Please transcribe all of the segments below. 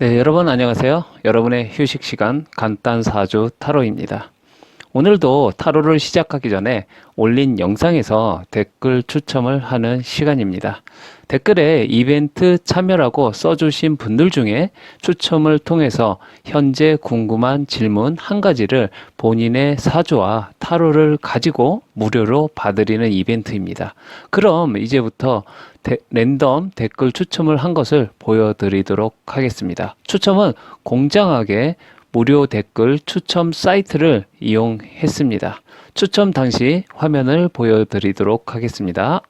네, 여러분 안녕하세요. 여러분의 휴식 시간 간단 사주 타로입니다. 오늘도 타로를 시작하기 전에 올린 영상에서 댓글 추첨을 하는 시간입니다. 댓글에 이벤트 참여라고 써주신 분들 중에 추첨을 통해서 현재 궁금한 질문 한 가지를 본인의 사주와 타로를 가지고 무료로 받으리는 이벤트입니다. 그럼 이제부터 데- 랜덤 댓글 추첨을 한 것을 보여드리도록 하겠습니다. 추첨은 공정하게 무료 댓글 추첨 사이트를 이용했습니다. 추첨 당시 화면을 보여드리도록 하겠습니다.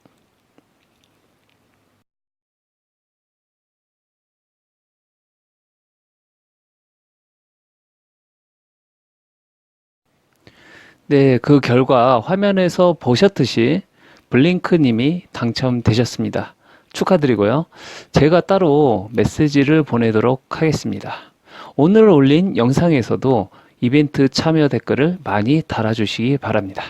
네, 그 결과 화면에서 보셨듯이 블링크님이 당첨되셨습니다. 축하드리고요. 제가 따로 메시지를 보내도록 하겠습니다. 오늘 올린 영상에서도 이벤트 참여 댓글을 많이 달아주시기 바랍니다.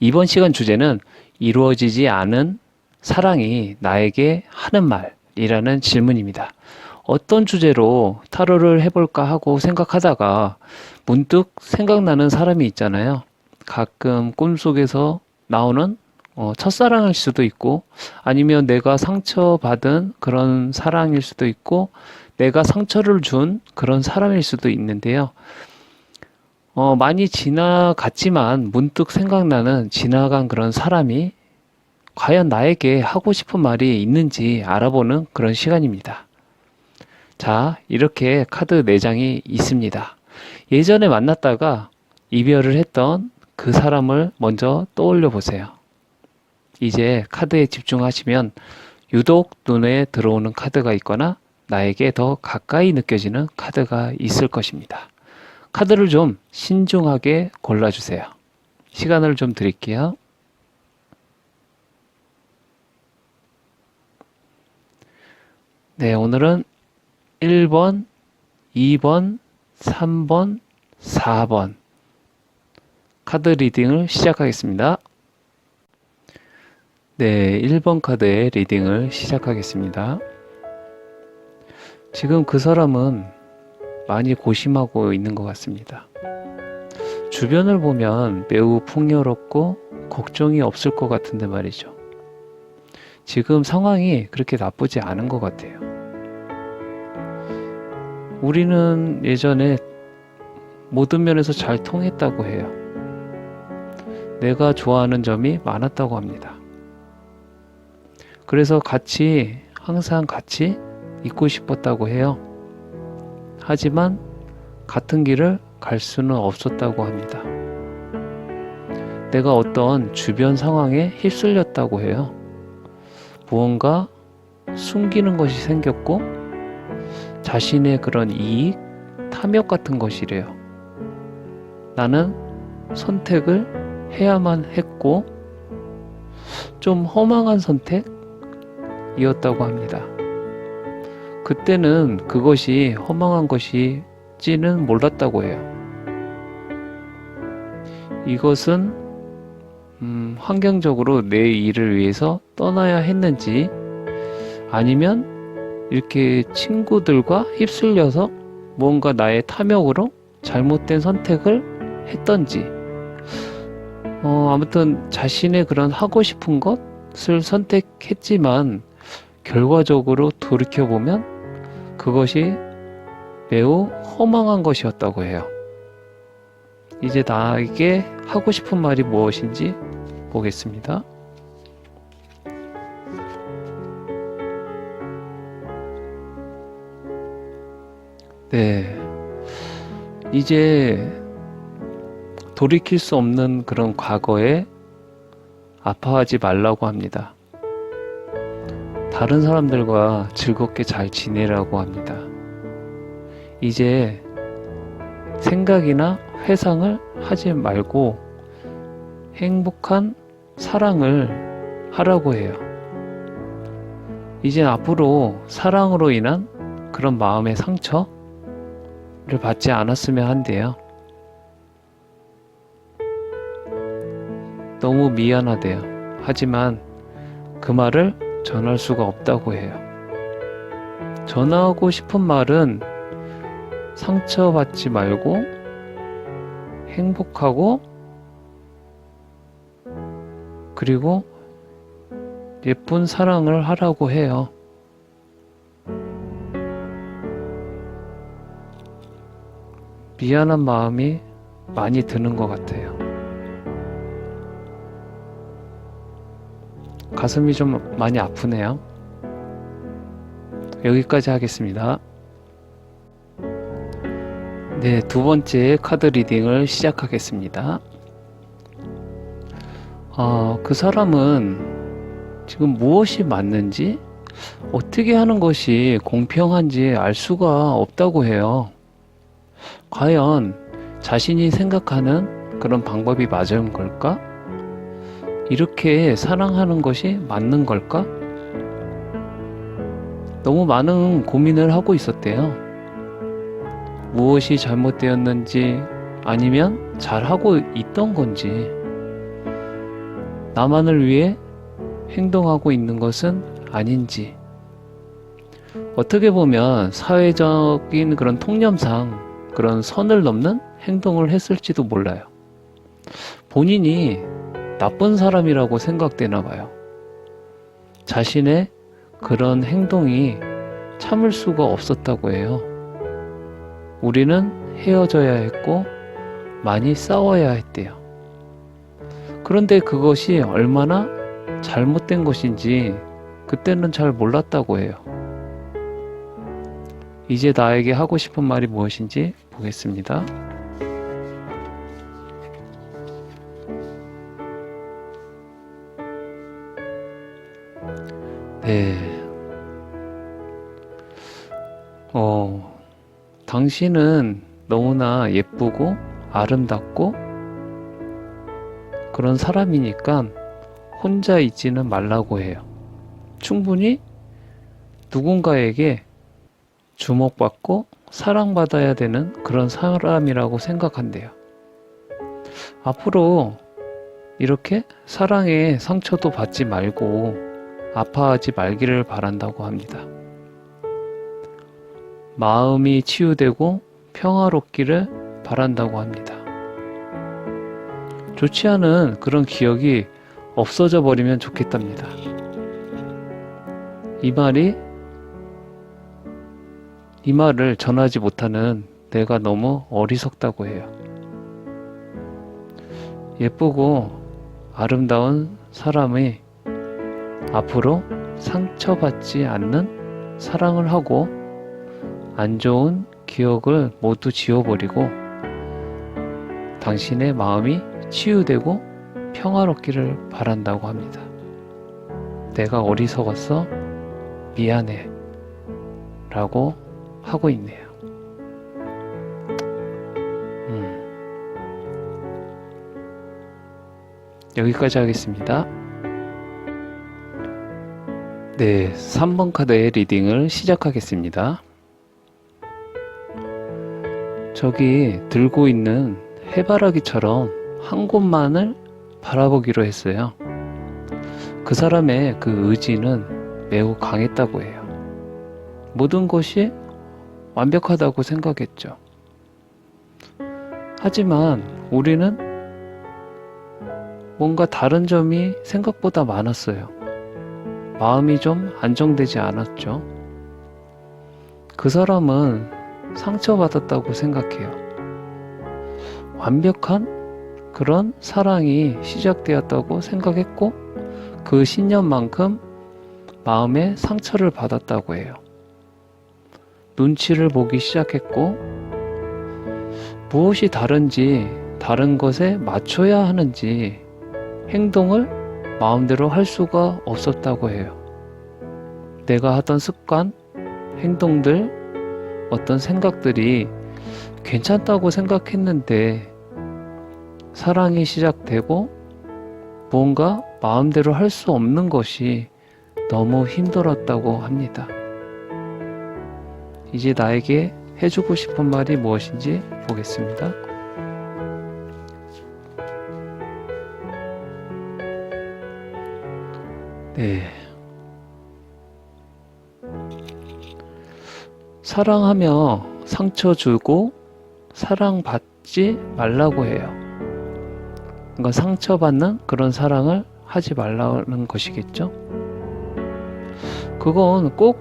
이번 시간 주제는 이루어지지 않은 사랑이 나에게 하는 말이라는 질문입니다. 어떤 주제로 타로를 해볼까 하고 생각하다가 문득 생각나는 사람이 있잖아요. 가끔 꿈속에서 나오는 어, 첫사랑일 수도 있고 아니면 내가 상처받은 그런 사랑일 수도 있고 내가 상처를 준 그런 사람일 수도 있는데요. 어, 많이 지나갔지만 문득 생각나는 지나간 그런 사람이 과연 나에게 하고 싶은 말이 있는지 알아보는 그런 시간입니다. 자, 이렇게 카드 4장이 있습니다. 예전에 만났다가 이별을 했던 그 사람을 먼저 떠올려 보세요. 이제 카드에 집중하시면 유독 눈에 들어오는 카드가 있거나 나에게 더 가까이 느껴지는 카드가 있을 것입니다. 카드를 좀 신중하게 골라주세요. 시간을 좀 드릴게요. 네, 오늘은 1번, 2번, 3번, 4번 카드 리딩을 시작하겠습니다. 네, 1번 카드의 리딩을 시작하겠습니다. 지금 그 사람은 많이 고심하고 있는 것 같습니다. 주변을 보면 매우 풍요롭고 걱정이 없을 것 같은데 말이죠. 지금 상황이 그렇게 나쁘지 않은 것 같아요. 우리는 예전에 모든 면에서 잘 통했다고 해요. 내가 좋아하는 점이 많았다고 합니다. 그래서 같이, 항상 같이 있고 싶었다고 해요. 하지만 같은 길을 갈 수는 없었다고 합니다. 내가 어떤 주변 상황에 휩쓸렸다고 해요. 무언가 숨기는 것이 생겼고 자신의 그런 이익, 탐욕 같은 것이래요. 나는 선택을 해야만 했고 좀 허망한 선택이었다고 합니다. 그때는 그것이 허망한 것이지는 몰랐다고 해요. 이것은 음, 환경적으로 내 일을 위해서 떠나야 했는지 아니면 이렇게 친구들과 휩쓸려서 뭔가 나의 탐욕으로 잘못된 선택을 했던지 어, 아무튼 자신의 그런 하고 싶은 것을 선택했지만 결과적으로 돌이켜보면 그것이 매우 허망한 것이었다고 해요. 이제 나에게 하고 싶은 말이 무엇인지 보겠습니다. 네. 이제 돌이킬 수 없는 그런 과거에 아파하지 말라고 합니다. 다른 사람들과 즐겁게 잘 지내라고 합니다. 이제 생각이나 회상을 하지 말고 행복한 사랑을 하라고 해요. 이제 앞으로 사랑으로 인한 그런 마음의 상처를 받지 않았으면 한대요. 너무 미안하대요. 하지만 그 말을 전할 수가 없다고 해요. 전하고 싶은 말은 상처받지 말고 행복하고 그리고 예쁜 사랑을 하라고 해요. 미안한 마음이 많이 드는 것 같아요. 가슴이 좀 많이 아프네요. 여기까지 하겠습니다. 네, 두 번째 카드 리딩을 시작하겠습니다. 아, 그 사람은 지금 무엇이 맞는지, 어떻게 하는 것이 공평한지 알 수가 없다고 해요. 과연 자신이 생각하는 그런 방법이 맞은 걸까? 이렇게 사랑하는 것이 맞는 걸까? 너무 많은 고민을 하고 있었대요. 무엇이 잘못되었는지 아니면 잘하고 있던 건지 나만을 위해 행동하고 있는 것은 아닌지 어떻게 보면 사회적인 그런 통념상 그런 선을 넘는 행동을 했을지도 몰라요. 본인이 나쁜 사람이라고 생각되나 봐요. 자신의 그런 행동이 참을 수가 없었다고 해요. 우리는 헤어져야 했고 많이 싸워야 했대요. 그런데 그것이 얼마나 잘못된 것인지 그때는 잘 몰랐다고 해요. 이제 나에게 하고 싶은 말이 무엇인지 보겠습니다. 네. 어, 당신은 너무나 예쁘고 아름답고 그런 사람이니까 혼자 있지는 말라고 해요. 충분히 누군가에게 주목받고 사랑받아야 되는 그런 사람이라고 생각한대요. 앞으로 이렇게 사랑에 상처도 받지 말고 아파하지 말기를 바란다고 합니다. 마음이 치유되고 평화롭기를 바란다고 합니다. 좋지 않은 그런 기억이 없어져 버리면 좋겠답니다. 이 말이 이 말을 전하지 못하는 내가 너무 어리석다고 해요. 예쁘고 아름다운 사람이 앞으로 상처받지 않는 사랑을 하고 안 좋은 기억을 모두 지워버리고 당신의 마음이 치유되고 평화롭기를 바란다고 합니다. 내가 어리석었어? 미안해. 라고 하고 있네요. 음. 여기까지 하겠습니다. 네, 3번 카드의 리딩을 시작하겠습니다. 저기 들고 있는 해바라기처럼 한 곳만을 바라보기로 했어요. 그 사람의 그 의지는 매우 강했다고 해요. 모든 것이 완벽하다고 생각했죠. 하지만 우리는 뭔가 다른 점이 생각보다 많았어요. 마음이 좀 안정되지 않았죠. 그 사람은 상처받았다고 생각해요. 완벽한 그런 사랑이 시작되었다고 생각했고 그 신념만큼 마음에 상처를 받았다고 해요. 눈치를 보기 시작했고 무엇이 다른지 다른 것에 맞춰야 하는지 행동을 마음대로 할 수가 없었다고 해요. 내가 하던 습관, 행동들, 어떤 생각들이 괜찮다고 생각했는데 사랑이 시작되고 뭔가 마음대로 할 수 없는 것이 너무 힘들었다고 합니다. 이제 나에게 해주고 싶은 말이 무엇인지 보겠습니다. 네. 사랑하며 상처 주고 사랑받지 말라고 해요. 그러니까 상처받는 그런 사랑을 하지 말라는 것이겠죠. 그건 꼭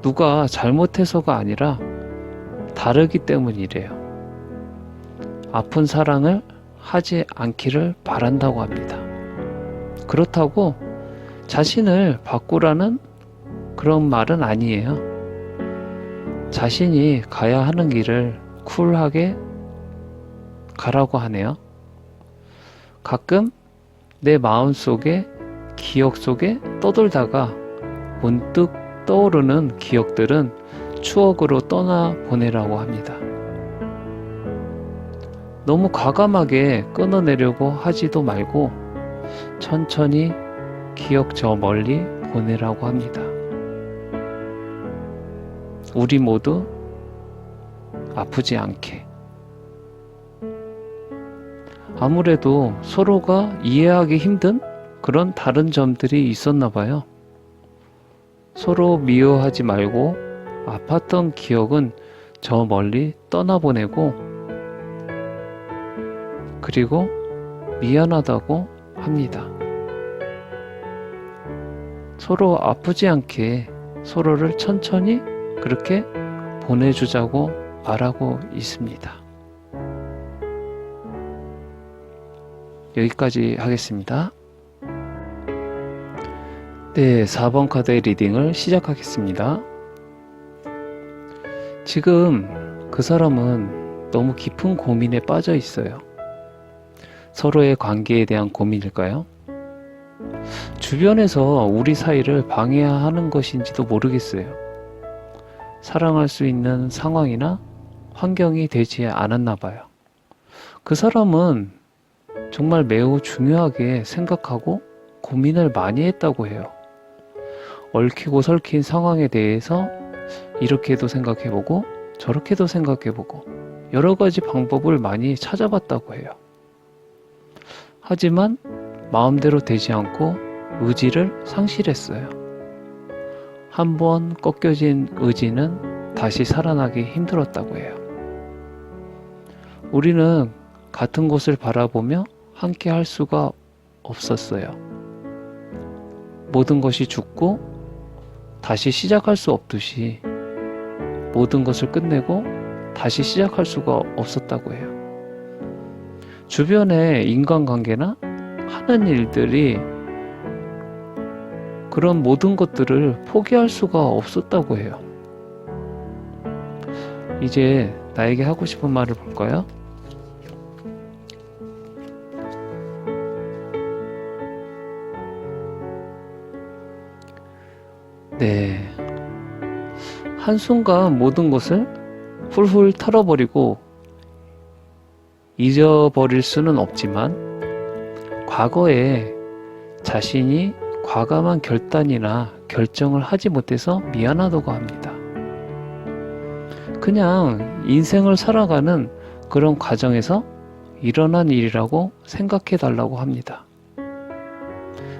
누가 잘못해서가 아니라 다르기 때문이래요. 아픈 사랑을 하지 않기를 바란다고 합니다. 그렇다고 자신을 바꾸라는 그런 말은 아니에요. 자신이 가야 하는 길을 쿨하게 가라고 하네요. 가끔 내 마음 속에 기억 속에 떠돌다가 문득 떠오르는 기억들은 추억으로 떠나 보내라고 합니다. 너무 과감하게 끊어내려고 하지도 말고 천천히 기억 저 멀리 보내라고 합니다. 우리 모두 아프지 않게. 아무래도 서로가 이해하기 힘든 그런 다른 점들이 있었나 봐요. 서로 미워하지 말고 아팠던 기억은 저 멀리 떠나보내고 그리고 미안하다고 합니다. 서로 아프지 않게 서로를 천천히 그렇게 보내주자고 말하고 있습니다. 여기까지 하겠습니다. 네, 4번 카드의 리딩을 시작하겠습니다. 지금 그 사람은 너무 깊은 고민에 빠져 있어요. 서로의 관계에 대한 고민일까요? 주변에서 우리 사이를 방해하는 것인지도 모르겠어요. 사랑할 수 있는 상황이나 환경이 되지 않았나 봐요. 그 사람은 정말 매우 중요하게 생각하고 고민을 많이 했다고 해요. 얽히고 설킨 상황에 대해서 이렇게도 생각해보고 저렇게도 생각해보고 여러 가지 방법을 많이 찾아봤다고 해요. 하지만 마음대로 되지 않고 의지를 상실했어요. 한 번 꺾여진 의지는 다시 살아나기 힘들었다고 해요. 우리는 같은 곳을 바라보며 함께 할 수가 없었어요. 모든 것이 죽고 다시 시작할 수 없듯이 모든 것을 끝내고 다시 시작할 수가 없었다고 해요. 주변의 인간관계나 하는 일들이 그런 모든 것들을 포기할 수가 없었다고 해요. 이제 나에게 하고 싶은 말을 볼까요? 네. 한순간 모든 것을 훌훌 털어버리고 잊어버릴 수는 없지만 과거에 자신이 과감한 결단이나 결정을 하지 못해서 미안하다고 합니다. 그냥 인생을 살아가는 그런 과정에서 일어난 일이라고 생각해 달라고 합니다.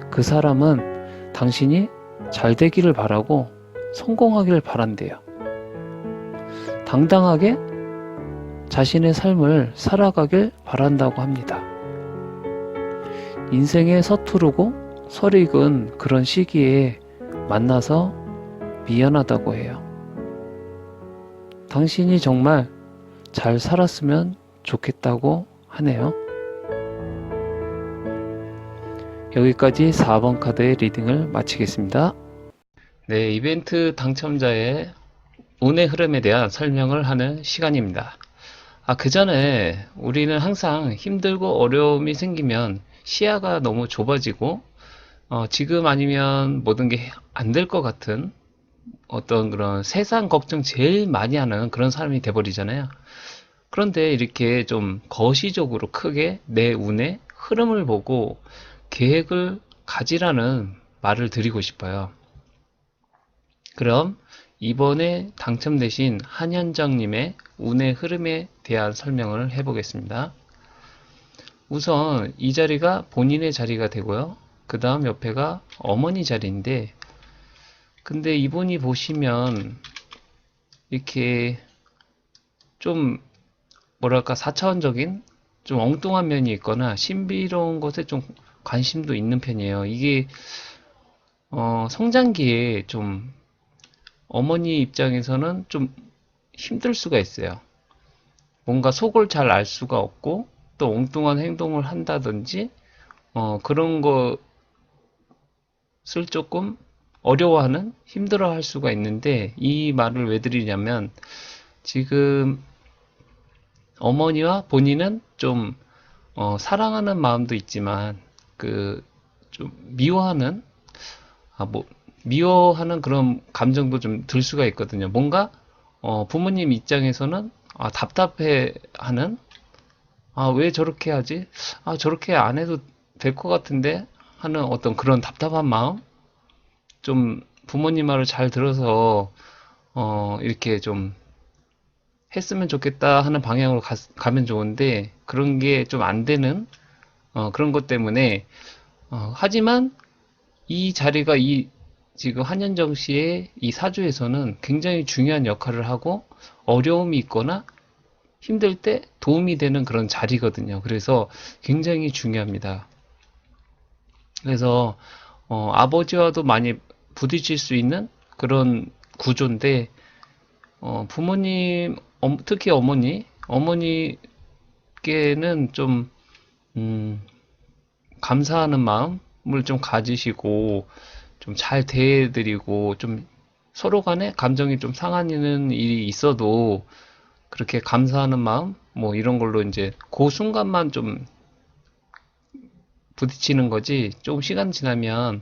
그 사람은 당신이 잘 되기를 바라고 성공하기를 바란대요. 당당하게 자신의 삶을 살아가길 바란다고 합니다. 인생에 서투르고 설익은 그런 시기에 만나서 미안하다고 해요. 당신이 정말 잘 살았으면 좋겠다고 하네요. 여기까지 4번 카드의 리딩을 마치겠습니다. 네, 이벤트 당첨자의 운의 흐름에 대한 설명을 하는 시간입니다. 아, 그 전에 우리는 항상 힘들고 어려움이 생기면 시야가 너무 좁아지고, 어, 지금 아니면 모든 게 안 될 것 같은 어떤 그런 세상 걱정 제일 많이 하는 그런 사람이 돼버리잖아요. 그런데 이렇게 좀 거시적으로 크게 내 운의 흐름을 보고 계획을 가지라는 말을 드리고 싶어요. 그럼 이번에 당첨되신 한현정님의 운의 흐름에 대한 설명을 해보겠습니다. 우선 이 자리가 본인의 자리가 되고요. 그 다음 옆에가 어머니 자리인데, 근데 이분이 보시면 이렇게 좀 뭐랄까 4차원적인 좀 엉뚱한 면이 있거나 신비로운 것에 좀 관심도 있는 편이에요. 이게 어, 성장기에 좀 어머니 입장에서는 좀 힘들 수가 있어요. 뭔가 속을 잘 알 수가 없고 또 엉뚱한 행동을 한다든지 어, 그런 것을 조금 어려워하는 힘들어할 수가 있는데 이 말을 왜 드리냐면 지금 어머니와 본인은 좀 어, 사랑하는 마음도 있지만 그 좀 미워하는 아 뭐 미워하는 그런 감정도 좀 들 수가 있거든요. 뭔가 어, 부모님 입장에서는 아, 답답해하는 아, 왜 저렇게 하지? 아, 저렇게 안 해도 될 것 같은데 하는 어떤 그런 답답한 마음? 좀 부모님 말을 잘 들어서 어, 이렇게 좀 했으면 좋겠다 하는 방향으로 가, 면 좋은데 그런 게 좀 안 되는 어, 그런 것 때문에 어, 하지만 이 자리가 이 지금 한현정 씨의 이 사주에서는 굉장히 중요한 역할을 하고 어려움이 있거나 힘들 때 도움이 되는 그런 자리거든요. 그래서 굉장히 중요합니다. 그래서 어, 아버지와도 많이 부딪힐 수 있는 그런 구조인데 어, 부모님 어, 특히 어머니 어머니께는 좀 음, 감사하는 마음을 좀 가지시고 좀 잘 대해드리고 좀 서로 간에 감정이 좀 상하는 일이 있어도 그렇게 감사하는 마음 뭐 이런 걸로 이제 그 순간만 좀 부딪히는 거지 조금 시간 지나면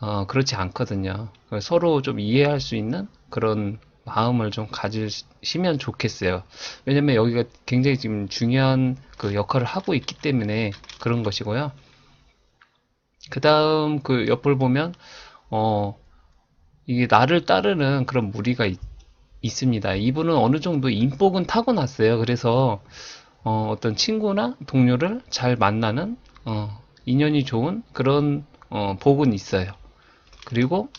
어, 그렇지 않거든요. 서로 좀 이해할 수 있는 그런 마음을 좀 가지시면 좋겠어요. 왜냐면 여기가 굉장히 지금 중요한 그 역할을 하고 있기 때문에 그런 것이고요. 그 다음 그 옆을 보면, 어, 이게 나를 따르는 그런 무리가 있, 습니다 이분은 어느 정도 인복은 타고났어요. 그래서, 어, 어떤 친구나 동료를 잘 만나는, 어, 인연이 좋은 그런, 어, 복은 있어요. 그리고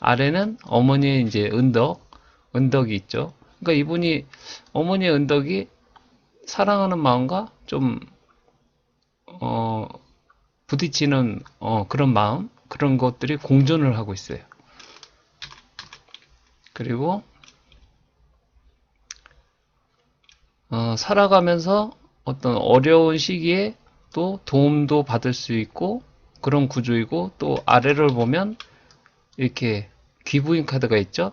아래는 어머니의 이제 은덕, 은덕이 있죠. 그러니까 이분이 어머니의 은덕이 사랑하는 마음과 좀, 어, 부딪히는, 어, 그런 마음, 그런 것들이 공존을 하고 있어요. 그리고, 어, 살아가면서 어떤 어려운 시기에 또 도움도 받을 수 있고, 그런 구조이고, 또 아래를 보면 이렇게 귀부인 카드가 있죠.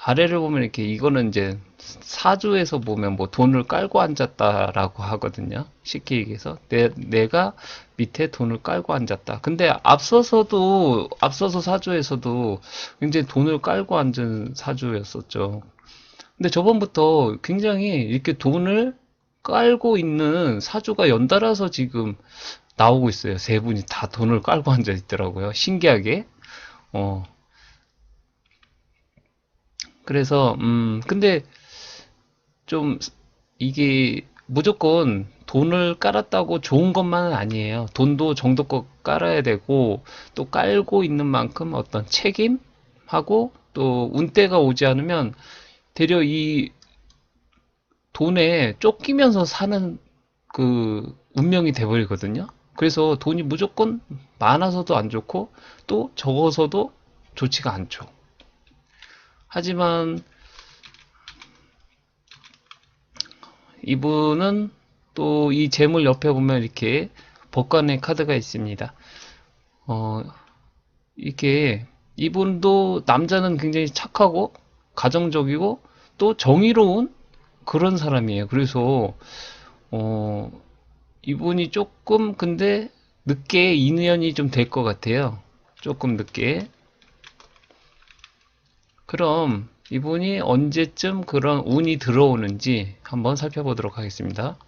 아래를 보면 이렇게 이거는 이제 사주에서 보면 뭐 돈을 깔고 앉았다라고 하거든요. 쉽게 얘기해서 내, 내가 밑에 돈을 깔고 앉았다. 근데 앞서서도 앞서서 사주에서도 굉장히 돈을 깔고 앉은 사주였었죠. 근데 저번부터 굉장히 이렇게 돈을 깔고 있는 사주가 연달아서 지금 나오고 있어요. 세 분이 다 돈을 깔고 앉아 있더라고요. 신기하게. 어. 그래서 음 근데 좀 이게 무조건 돈을 깔았다고 좋은 것만은 아니에요. 돈도 정도껏 깔아야 되고 또 깔고 있는 만큼 어떤 책임하고 또 운대가 오지 않으면 되려 이 돈에 쫓기면서 사는 그 운명이 돼버리거든요. 그래서 돈이 무조건 많아서도 안 좋고 또 적어서도 좋지가 않죠. 하지만 이분은 또 이 재물 옆에 보면 이렇게 법관의 카드가 있습니다. 어, 이게 이분도 남자는 굉장히 착하고 가정적이고 또 정의로운 그런 사람이에요. 그래서 어, 이분이 조금 근데 늦게 인연이 좀 될 것 같아요. 조금 늦게. 그럼 이분이 언제쯤 그런 운이 들어오는지 한번 살펴보도록 하겠습니다.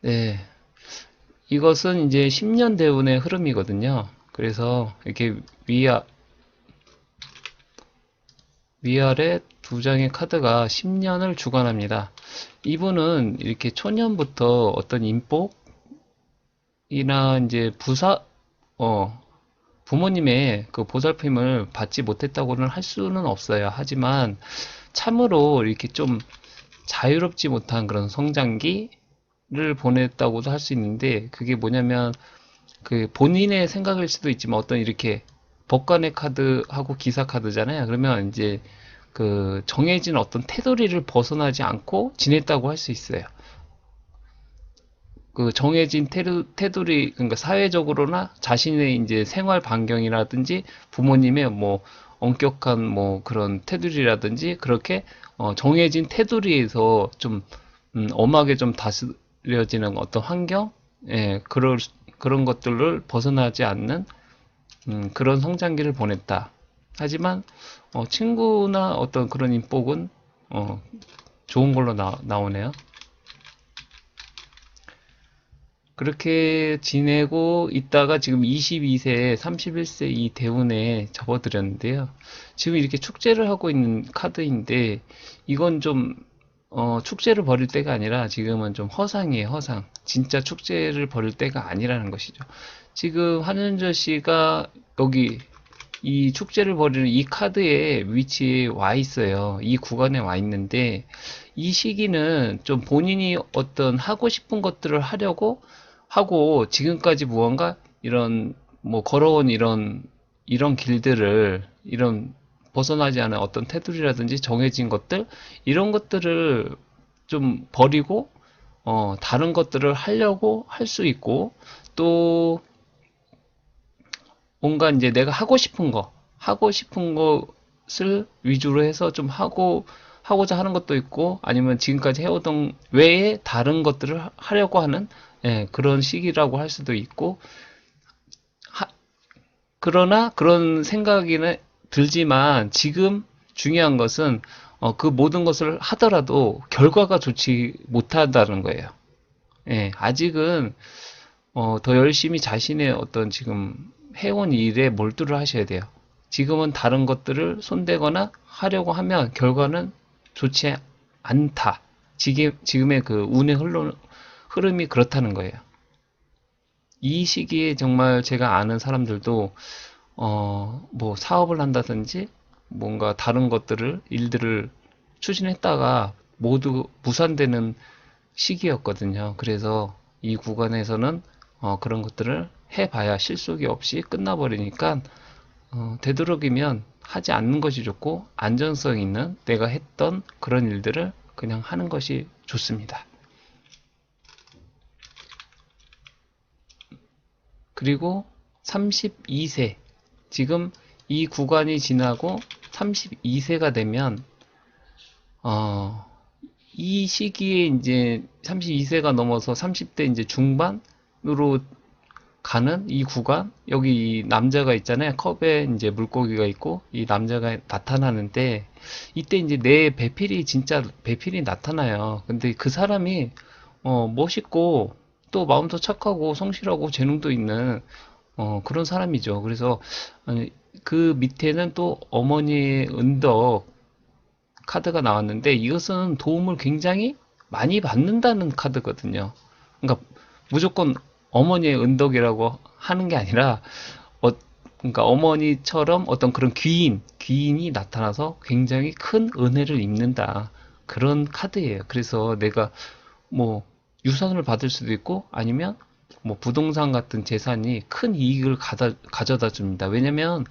네. 이것은 이제 10년 대운의 흐름이거든요. 그래서 이렇게 위아, 위아래 두 장의 카드가 10년을 주관합니다. 이분은 이렇게 초년부터 어떤 인복, 이나 이제 부사 어 부모님의 그 보살핌을 받지 못했다고는 할 수는 없어요. 하지만 참으로 이렇게 좀 자유롭지 못한 그런 성장기를 보냈다고도 할 수 있는데 그게 뭐냐면 그 본인의 생각일 수도 있지만 어떤 이렇게 법관의 카드하고 기사 카드잖아요. 그러면 이제 그 정해진 어떤 테두리를 벗어나지 않고 지냈다고 할 수 있어요. 그 정해진 테두, 테두리, 그러니까 사회적으로나 자신의 이제 생활 반경이라든지 부모님의 뭐 엄격한 뭐 그런 테두리라든지 그렇게 어, 정해진 테두리에서 좀 음, 엄하게 좀 다스려지는 어떤 환경, 예, 그럴, 그런 것들을 벗어나지 않는 음, 그런 성장기를 보냈다. 하지만 어, 친구나 어떤 그런 인복은 어, 좋은 걸로 나, 나오네요. 그렇게 지내고 있다가 지금 22세, 31세 이 대운에 접어들었는데요. 지금 이렇게 축제를 하고 있는 카드인데 이건 좀 어, 축제를 벌일 때가 아니라 지금은 좀 허상이에요, 허상. 진짜 축제를 벌일 때가 아니라는 것이죠. 지금 한현저 씨가 여기 이 축제를 벌이는 이 카드의 위치에 와 있어요. 이 구간에 와 있는데 이 시기는 좀 본인이 어떤 하고 싶은 것들을 하려고 하고 지금까지 무언가 이런 뭐 걸어온 이런 이런 길들을 이런 벗어나지 않은 어떤 테두리라든지 정해진 것들 이런 것들을 좀 버리고 어 다른 것들을 하려고 할 수 있고 또 뭔가 이제 내가 하고 싶은 거 하고 싶은 것을 위주로 해서 좀 하고 하고자 하는 것도 있고 아니면 지금까지 해오던 외에 다른 것들을 하- 하려고 하는 예, 그런 시기라고 할 수도 있고 하- 그러나 그런 생각이는 들지만 지금 중요한 것은 어, 그 모든 것을 하더라도 결과가 좋지 못하다는 거예요. 예, 아직은 어, 더 열심히 자신의 어떤 지금 해온 일에 몰두를 하셔야 돼요. 지금은 다른 것들을 손대거나 하려고 하면 결과는 좋지 않다. 지금, 지금 의 그 운의 흘러, 흐름이 그렇다는 거예요. 이 시기에 정말 제가 아는 사람들도 어, 뭐 사업을 한다든지 뭔가 다른 것들을 일들을 추진했다가 모두 무산되는 시기였거든요. 그래서 이 구간에서는 어, 그런 것들을 해봐야 실속이 없이 끝나버리니까 어, 되도록이면 하지 않는 것이 좋고 안전성 있는 내가 했던 그런 일들을 그냥 하는 것이 좋습니다. 그리고 32세 지금 이 구간이 지나고 32세가 되면 어, 이 시기에 이제 32세가 넘어서 30대 이제 중반으로 가는 이 구간 여기 이 남자가 있잖아요. 컵에 이제 물고기가 있고 이 남자가 나타나는데 이때 이제 내 배필이 진짜 배필이 나타나요. 근데 그 사람이 어 멋있고 또 마음도 착하고 성실하고 재능도 있는 어 그런 사람이죠. 그래서 그 밑에는 또 어머니의 은덕 카드가 나왔는데 이것은 도움을 굉장히 많이 받는다는 카드거든요. 그러니까 무조건 어머니의 은덕이라고 하는 게 아니라 어, 그러니까 어머니처럼 어떤 그런 귀인, 귀인이 나타나서 굉장히 큰 은혜를 입는다. 그런 카드예요. 그래서 내가 뭐 유산을 받을 수도 있고 아니면 뭐 부동산 같은 재산이 큰 이익을 가다, 가져다 줍니다. 왜냐면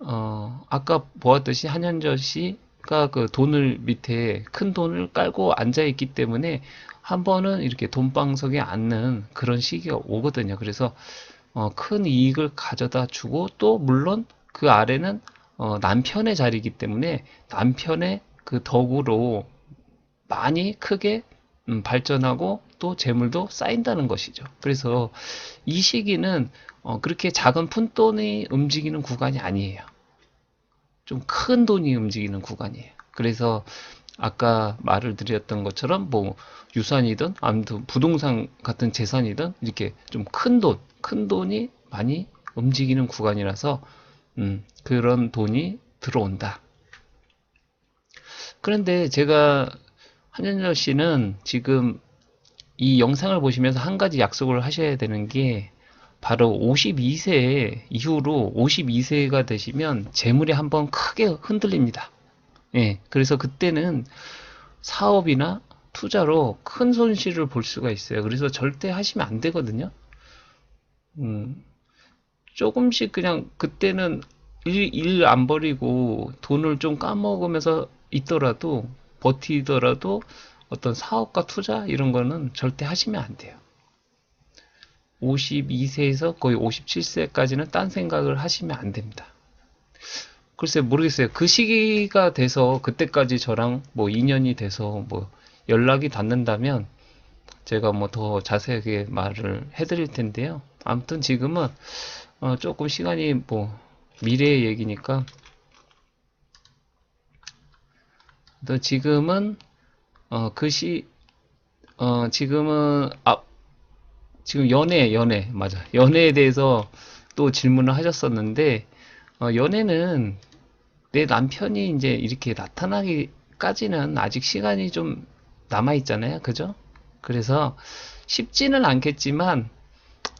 어, 아까 보았듯이 한현저 씨 가그 돈을 밑에 큰 돈을 깔고 앉아 있기 때문에 한 번은 이렇게 돈방석에 앉는 그런 시기가 오거든요. 그래서 어, 큰 이익을 가져다 주고 또 물론 그 아래는 어, 남편의 자리이기 때문에 남편의 그 덕으로 많이 크게 음, 발전하고 또 재물도 쌓인다는 것이죠. 그래서 이 시기는 어, 그렇게 작은 푼돈이 움직이는 구간이 아니에요. 좀 큰 돈이 움직이는 구간이에요. 그래서 아까 말을 드렸던 것처럼 뭐 유산이든 아무튼 부동산 같은 재산이든 이렇게 좀 큰 돈, 큰 돈이 많이 움직이는 구간이라서 음, 그런 돈이 들어온다. 그런데 제가 한현정 씨는 지금 이 영상을 보시면서 한 가지 약속을 하셔야 되는 게 바로 52세 이후로 52세가 되시면 재물이 한번 크게 흔들립니다. 예, 그래서 그때는 사업이나 투자로 큰 손실을 볼 수가 있어요. 그래서 절대 하시면 안 되거든요. 음, 조금씩 그냥 그때는 일, 일안 버리고 돈을 좀 까먹으면서 있더라도 버티더라도 어떤 사업과 투자 이런 거는 절대 하시면 안 돼요. 52세에서 거의 57세까지는 딴 생각을 하시면 안 됩니다. 글쎄 모르겠어요. 그 시기가 돼서 그때까지 저랑 뭐 인연이 돼서 뭐 연락이 닿는다면 제가 뭐 더 자세하게 말을 해드릴 텐데요. 아무튼 지금은 어 조금 시간이 뭐 미래의 얘기니까 또 지금은 어 그 시 어 지금은 아 지금 연애 연애 맞아 연애에 대해서 또 질문을 하셨었는데 어 연애는 내 남편이 이제 이렇게 나타나기까지는 아직 시간이 좀 남아 있잖아요 그죠? 그래서 쉽지는 않겠지만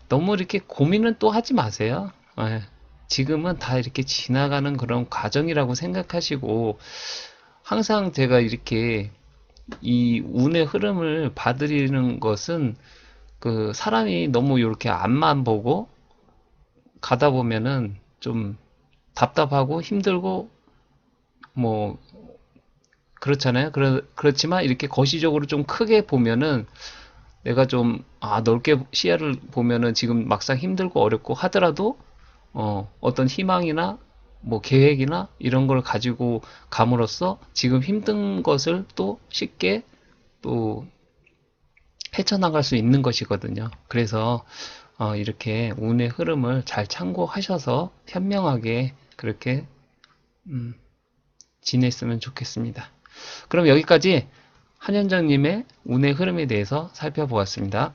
너무 이렇게 고민은 또 하지 마세요. 예. 지금은 다 이렇게 지나가는 그런 과정이라고 생각하시고 항상 제가 이렇게 이 운의 흐름을 봐드리는 것은 그 사람이 너무 이렇게 앞만 보고 가다 보면은 좀 답답하고 힘들고 뭐 그렇잖아요. 그렇, 그렇지만 이렇게 거시적으로 좀 크게 보면은 내가 좀, 아, 넓게 시야를 보면은 지금 막상 힘들고 어렵고 하더라도, 어, 어떤 희망이나 뭐 계획이나 이런 걸 가지고 감으로써 지금 힘든 것을 또 쉽게 또 헤쳐나갈 수 있는 것이거든요. 그래서, 어, 이렇게 운의 흐름을 잘 참고하셔서 현명하게 그렇게, 음, 지냈으면 좋겠습니다. 그럼 여기까지 한현정님의 운의 흐름에 대해서 살펴보았습니다.